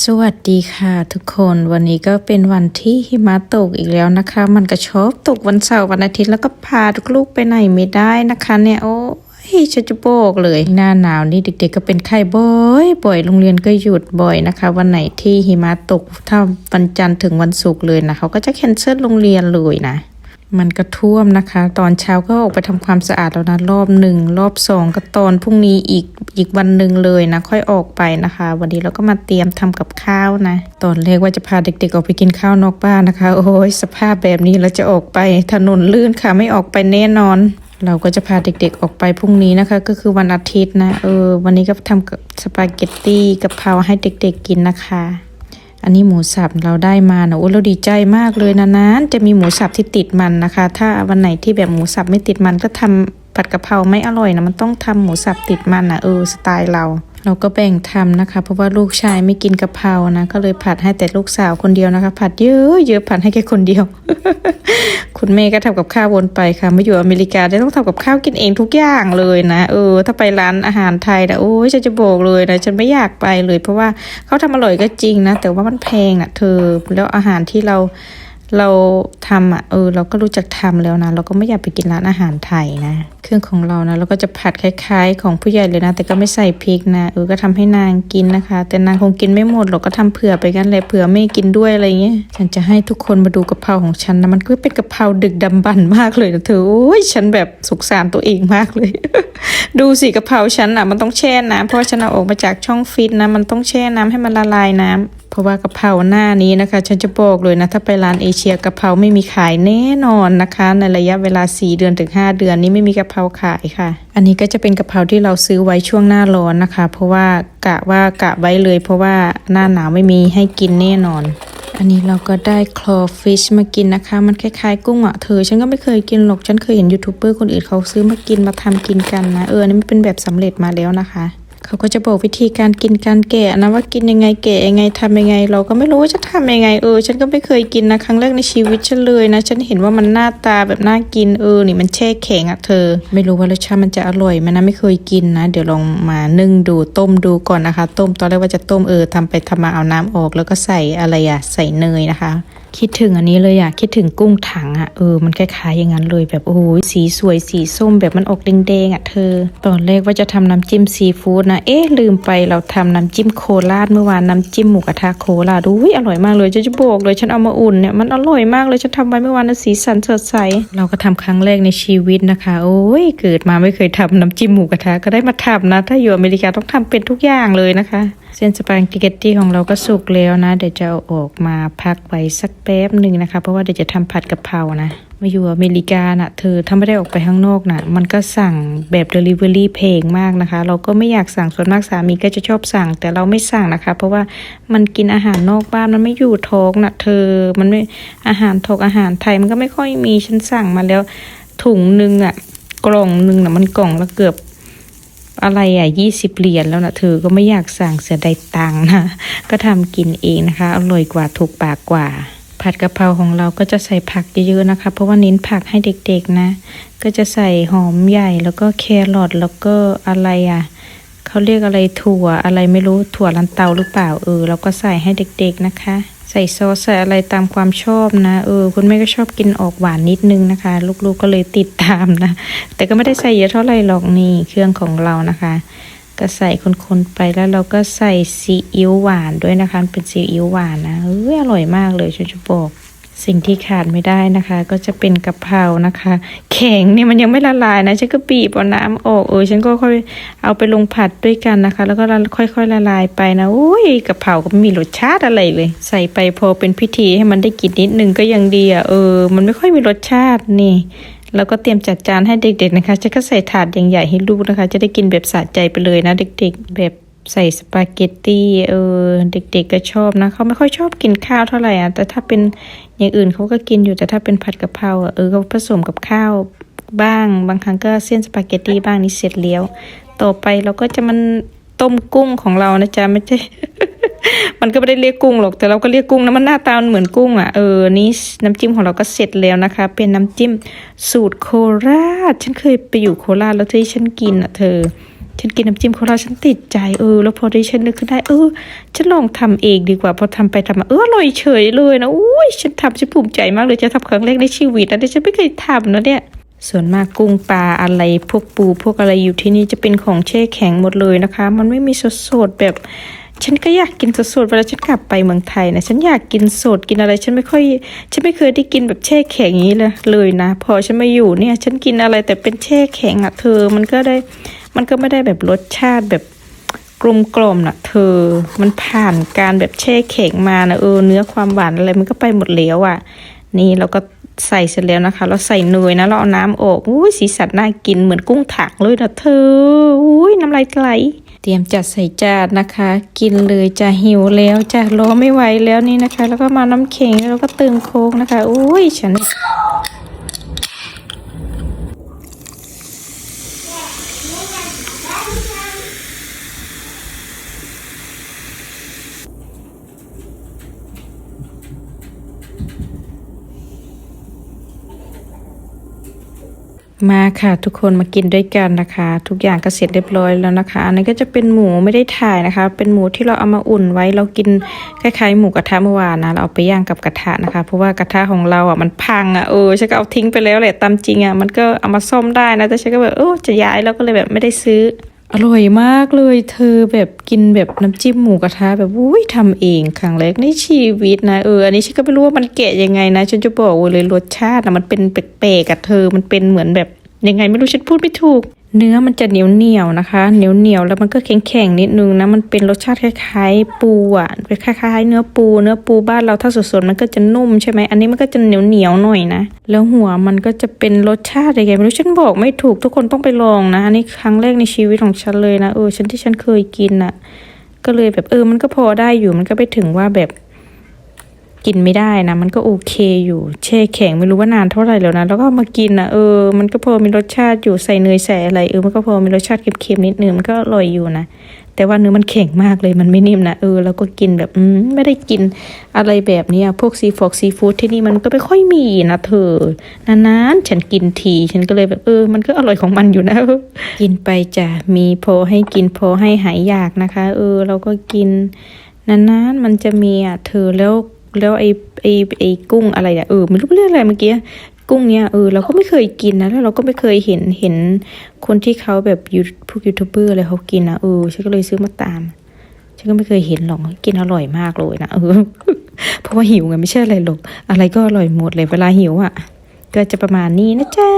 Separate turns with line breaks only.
สวัสดีค่ะทุกคนวันนี้ก็เป็นวันที่หิมะตกอีกแล้วนะคะ มันก็ชอบตกวันเสาร์วันอาทิตย์แล้วก็พาลูกๆไปไหนไม่ได้นะคะเนี่ยโอ้ยฉันจะบอกเลยหน้าหนาวนี่เด็กๆก็เป็นไข้บ่อยบ่อยโรงเรียนก็หยุดบ่อยนะคะ วันไหนที่หิมะตกถ้าวันจันทร์ถึงวันศุกร์เลยนะเขาก็จะแคนเซิลโรงเรียนเลยนะ มันก็ท่วมนะคะ ตอนเช้าก็ออกไปทำความสะอาดแล้วนะรอบหนึ่งรอบสองก็ตอนพรุ่งนี้อีกอีกวันหนึ่งเลยนะ ค่อยออกไปนะคะ วันนี้เราก็มาเตรียมทำกับข้าวนะ ตอนแรกว่าจะพาเด็กๆออกไปกินข้าวนอกบ้านนะคะ โอ้ยสภาพแบบนี้เราจะออกไปถนนลื่นค่ะไม่ออกไปแน่นอน เราก็จะพาเด็กๆออกไปพรุ่งนี้นะคะ ก็คือวันอาทิตย์นะเออวันนี้ก็ทำกับสปาเกตตี้กะเพราให้เด็กๆกินนะคะ อันนี้หมูสับเราได้มานะโอ้เราดีใจมากเลยนะนั้นจะมีหมูสับที่ติดมันนะคะ ถ้าวันไหนที่แบบหมูสับไม่ติดมันก็ทำผัดกะเพราไม่อร่อยนะมันต้องทำหมูสับติดมันนะเออสไตล์เรา เราก็แบ่งทำนะคะ เพราะว่าลูกชายไม่กินกะเพรานะ ก็เลยผัดให้แต่ลูกสาวคนเดียวนะคะ ผัดเยอะเยอะผัดให้แค่คนเดียว คุณแม่ก็ทำกับข้าววนไปค่ะมาอยู่อเมริกาได้ต้องทำกับข้าวกินเองทุกอย่างเลยนะเออ ถ้าไปร้านอาหารไทยนะโอ้ยฉันจะบอกเลยนะฉันไม่อยากไปเลย เพราะว่าเขาทำอร่อยก็จริงนะแต่ว่ามันแพงนะเธอแล้วอาหารที่เรา เราทำอะเออเราก็รู้จักทำแล้วนะ เราก็ไม่อยากไปกินร้านอาหารไทยนะ เครื่องของเรานะเราก็จะผัดคล้าย ๆ ของผู้ใหญ่เลยนะ แต่ก็ไม่ใส่พริกนะเออก็ทำให้นางกินนะคะ แต่นางคงกินไม่หมดหรอกก็ทำเผื่อไปกันเลยเผื่อไม่กินด้วยอะไรเงี้ยฉันจะให้ทุกคนมาดูกะเพราของฉันนะมันก็เป็นกะเพราดึกดำบรรพ์มากเลยนะเธอโอ้ยฉันแบบสุขสารตัวเองมากเลย ดูสิกะเพราฉันอะมันต้องแช่น้ำเพราะฉันเอาออกมาจากช่องฟิตนะ มันต้องแช่น้ำให้มันละลายน้ำ เพราะว่ากะเพราหน้านี้นะคะ ฉันจะบอกเลยนะ ถ้าไปร้านเอเชียกะเพราไม่มีขายแน่นอนนะคะ ในระยะเวลา 4 เดือนถึง 5 เดือนนี้ไม่มีกะเพราขายค่ะ อันนี้ก็จะเป็นกะเพราที่เราซื้อไว้ช่วงหน้าร้อนนะคะ เพราะว่ากะว่ากะไว้เลย เพราะว่าหน้าหนาวไม่มีให้กินแน่นอน อันนี้เราก็ได้คลอฟิชมากินนะคะ มันคล้ายๆกุ้งอะเธอ ฉันก็ไม่เคยกินหรอก ฉันเคยเห็นยูทูบเบอร์คนอื่นเขาซื้อมากินมาทำกินกันนะ เออ อันนี่มันเป็นแบบสำเร็จมาแล้วนะคะ เขาก็จะบอกวิธีการกินการแกะนะว่ากินยังไงแกะยังไงทำยังไง เราก็ไม่รู้ว่าจะทำยังไงเออ ฉันก็ไม่เคยกินนะครั้งแรกในชีวิตฉันเลยนะ ฉันเห็นว่ามันหน้าตาแบบน่ากินเออนี่มันแช่แข็งอะเธอ ไม่รู้ว่ารสชาติมันจะอร่อยไหมนะไม่เคยกินนะ เดี๋ยวลองมานึ่งดูต้มดูก่อนนะคะ ต้มตอนแรกว่าจะต้มเออทำไปทำมาเอาน้ำออก แล้วก็ใส่อะไรอะใส่เนยนะคะ คิดถึงอันนี้เลยอะคิดถึงกุ้งถังอะเออมันคล้ายๆอย่างนั้นเลยแบบโอ้โหสีสวยสีส้มแบบมันออกแดงๆอะเธอ ตอนแรกว่าจะทำน้ำจิ้มซีฟู้ดนะเอ๊ะลืมไปเราทำน้ำจิ้มโคราชเมื่อวานน้ำจิ้มหมูกระทะโคราชอุ้ยอร่อยมากเลยจะจะบอกเลยฉันเอามาอุ่นเนี่ยมันอร่อยมากเลยฉันทำไว้เมื่อวานนะสีสันสดใสเราก็ทำครั้งแรกในชีวิตนะคะ โอ้ยเกิดมาไม่เคยทำน้ำจิ้มหมูกระทะก็ได้มาทำนะ ถ้าอยู่อเมริกาต้องทำเป็นทุกอย่างเลยนะคะ เส้นสปาเกตตี้ของเราก็สุกแล้วนะ เดี๋ยวจะเอาออกมาพักไว้สักแป๊บหนึ่งนะคะ เพราะว่าเดี๋ยวจะทำผัดกะเพรานะ มาอยู่อเมริกาน่ะ เธอถ้าไม่ได้ออกไปข้างนอกน่ะ มันก็สั่งแบบ Delivery เพลงมากนะคะ เราก็ไม่อยากสั่งส่วนมากสามีก็จะชอบสั่ง แต่เราไม่สั่งนะคะ เพราะว่ามันกินอาหารนอกบ้านมันไม่อยู่ท้องน่ะ เธอมันไม่อาหารทกอาหารไทยมันก็ไม่ค่อยมีฉันสั่งมาแล้วถุงหนึ่งอะกล่องหนึ่งน่ะมันกล่องละเกือบ อะไรอะยี่สิบเหรียญแล้วนะเธอก็ไม่อยากสั่งเสียดายตังค์นะ ก็ทำกินเองนะคะ อร่อยกว่าถูกปากกว่า ผัดกะเพราของเราก็จะใส่ผักเยอะๆนะคะ เพราะว่าเน้นผักให้เด็กๆนะ ก็จะใส่หอมใหญ่แล้วก็แครอทแล้วก็อะไรอะเขาเรียกอะไรถั่วอะไรไม่รู้ถั่วลันเตาหรือเปล่าเออเราก็ใส่ให้เด็กๆนะคะ ใส่ซอสใส่อะไรตามความชอบนะ เออ คุณแม่ก็ชอบกินออกหวานนิดนึงนะคะ ลูกๆก็เลยติดตามนะ แต่ก็ไม่ได้ใส่เยอะเท่าไหร่หรอกนี่เครื่องของเรานะคะ ก็ใส่คนๆไปแล้วเราก็ใส่ซีอิ๊วหวานด้วยนะคะ เป็นซีอิ๊วหวานนะเอออร่อยมากเลยชุนจะบอก สิ่งที่ขาดไม่ได้นะคะ ก็จะเป็นกะเพรานะคะ แข็งเนี่ยมันยังไม่ละลายนะฉันก็บีบเอาน้ำออกเออฉันก็ค่อยเอาไปลงผัดด้วยกันนะคะ แล้วก็ค่อยๆละลายไปนะโอ้ยกะเพราก็ไม่มีรสชาติอะไรเลย ใส่ไปพอเป็นพิธีให้มันได้กินนิดนึงก็ยังดีอะเออ มันไม่ค่อยมีรสชาตินี่แล้วก็เตรียมจัดจานให้เด็กๆนะคะ จะก็ใส่ถาดอย่างใหญ่ให้ลูกนะคะ จะได้กินแบบสะใจไปเลยนะเด็กๆ แบบ ใส่สปาเกตตี้เออเด็กๆก็ชอบนะเขาไม่ค่อยชอบกินข้าวเท่าไหร่อะแต่ถ้าเป็นอย่างอื่นเขาก็กินอยู่แต่ถ้าเป็นผัดกะเพราอะเออก็ผสมกับข้าวบ้าง บางครั้งก็เส้นสปาเกตตี้บ้างนี่เสร็จแล้ว ต่อไปเราก็จะมันต้มกุ้งของเรานะจ๊ะไม่ใช่ มันก็ไม่ได้เรียกกุ้งหรอกแต่เราก็เรียกกุ้งนะมันหน้าตามันเหมือนกุ้งอะเออนี่น้ำจิ้มของเราก็เสร็จแล้วนะคะ เป็นน้ำจิ้มสูตรโคราชฉันเคยไปอยู่โคราชแล้วที่ฉันกินอะเธอ ฉันกินน้ำจิ้มของเราฉันติดใจเออแล้วพอได้ฉันนึกขึ้นได้เออ ฉันลองทำเองดีกว่าพอทำไปทำมาเอออร่อยเฉยเลยนะอุ้ยฉันทำฉันภูมิใจมากเลยจะทำครั้งแรกในชีวิตนะที่ฉันไม่เคยทำนะเนี่ยส่วนมากกุ้งปลาอะไรพวกปูพวกอะไรอยู่ที่นี่จะเป็นของแช่แข็งหมดเลยนะคะ มันไม่มีสดๆแบบ ฉันก็อยากกินสดๆเวลาฉันกลับไปเมืองไทยนะฉันอยากกินสดกินอะไรฉันไม่ค่อยฉันไม่เคยได้กินแบบแช่แข็งอย่างนี้เลยเลยนะ พอฉันมาอยู่เนี่ย ฉันกินอะไรแต่เป็นแช่แข็งอะเธอมันก็ได้ มันก็ไม่ได้แบบรสชาติแบบกลมกล่อมนะเธอ มันผ่านการแบบแช่แข็งมานะเออเนื้อความหวานอะไรมันก็ไปหมดแล้วอะ นี่เราก็ใส่เสร็จแล้วนะคะ เราใส่เนยนะ เราเอาน้ำออกอุ้ยสีสันน่ากินเหมือนกุ้งถังเลยนะเธออุ้ยน้ำลายไหลเตรียมจัดใส่จานนะคะ กินเลยจะหิวแล้วจะรอไม่ไหวแล้วนี่นะคะ แล้วก็มาน้ำเค็งแล้วก็เติมโค้กนะคะอุ้ยฉัน มาค่ะทุกคนมากินด้วยกันนะคะ ทุกอย่างก็เสร็จเรียบร้อยแล้วนะคะ อันนี้ก็จะเป็นหมูไม่ได้ถ่ายนะคะ เป็นหมูที่เราเอามาอุ่นไว้เรากินคล้ายๆหมูกระทะเมื่อวานนะเราเอาไปย่างกับกระทะนะคะ เพราะว่ากระทะของเราอะมันพังอะเออฉันก็เอาทิ้งไปแล้วแหละตามจริงอะมันก็เอามาซ่อมได้นะแต่ฉันก็แบบเออจะย้ายแล้วก็เลยแบบไม่ได้ซื้อ อร่อยมากเลย เธอแบบกินแบบน้ำจิ้มหมูกระทะแบบอุ้ยทำเองครั้งแรกในชีวิตนะเอออันนี้ฉันก็ไม่รู้ว่ามันแกะยังไงนะฉันจะบอกเลยรสชาตินะมันเป็นแปลกๆกับเธอมันเป็นเหมือนแบบยังไงไม่รู้ฉันพูดไม่ถูก เนื้อมันจะเหนียวเหนียวนะคะ เหนียวเหนียวแล้วมันก็แข็งแข็งนิดนึงนะ มันเป็นรสชาติคล้ายๆ ปูอะคล้ายๆ เนื้อปู เนื้อปูบ้านเราถ้าสดๆมันก็จะนุ่มใช่ไหมอันนี้มันก็จะเหนียวเหนียวหน่อยนะ แล้วหัวมันก็จะเป็นรสชาติยังไงไม่รู้ฉันบอกไม่ถูกทุกคนต้องไปลองนะอันนี้ครั้งแรกในชีวิตของฉันเลยนะเออฉันที่ฉันเคยกินอะ ก็เลยแบบเออมันก็พอได้อยู่มันก็ไปถึงว่าแบบ กินไม่ได้นะ มันก็โอเคอยู่แช่แข็งไม่รู้ว่านานเท่าไหร่แล้วนะ แล้วก็มากินอนะเออ มันก็พอมีรสชาติอยู่ใส่เนยใส่อะไรเออมันก็พอมีรสชาติเค็มๆนิดนึงมันก็อร่อยอยู่นะแต่ว่าเนื้อมันแข็งมากเลยมันไม่นิ่มนะเออแล้วก็กินแบบอืมไม่ได้กินอะไรแบบนี้พวกซีฟอกซีฟู้ดที่นี่มันก็ไม่ค่อยมีนะเธอนานๆฉันกินที ฉันก็เลยแบบเออ มันก็อร่อยของมันอยู่นะ กินไปจ้ะมีพอให้กินพอให้หายอยากนะคะ เออเราก็กินนานๆมันจะมีอะเธอแล้ว แล้วไอ้ไอ้ไอ้กุ้งอะไรอะเออไม่รู้เรื่องอะไรเมื่อกี้กุ้งเนี้ยเออเราก็ไม่เคยกินนะแล้วเราก็ไม่เคยเห็นเห็นคนที่เขาแบบยูพวกยูทูบเบอร์อะไรเขากินนะเออฉันก็เลยซื้อมาตามฉันก็ไม่เคยเห็นหรอกกินอร่อยมากเลยนะเออเพราะว่าหิวไงไม่ใช่อะไรหรอกอะไรก็อร่อยหมดเลยเวลาหิวอะก็จะประมาณนี้นะจ๊ะ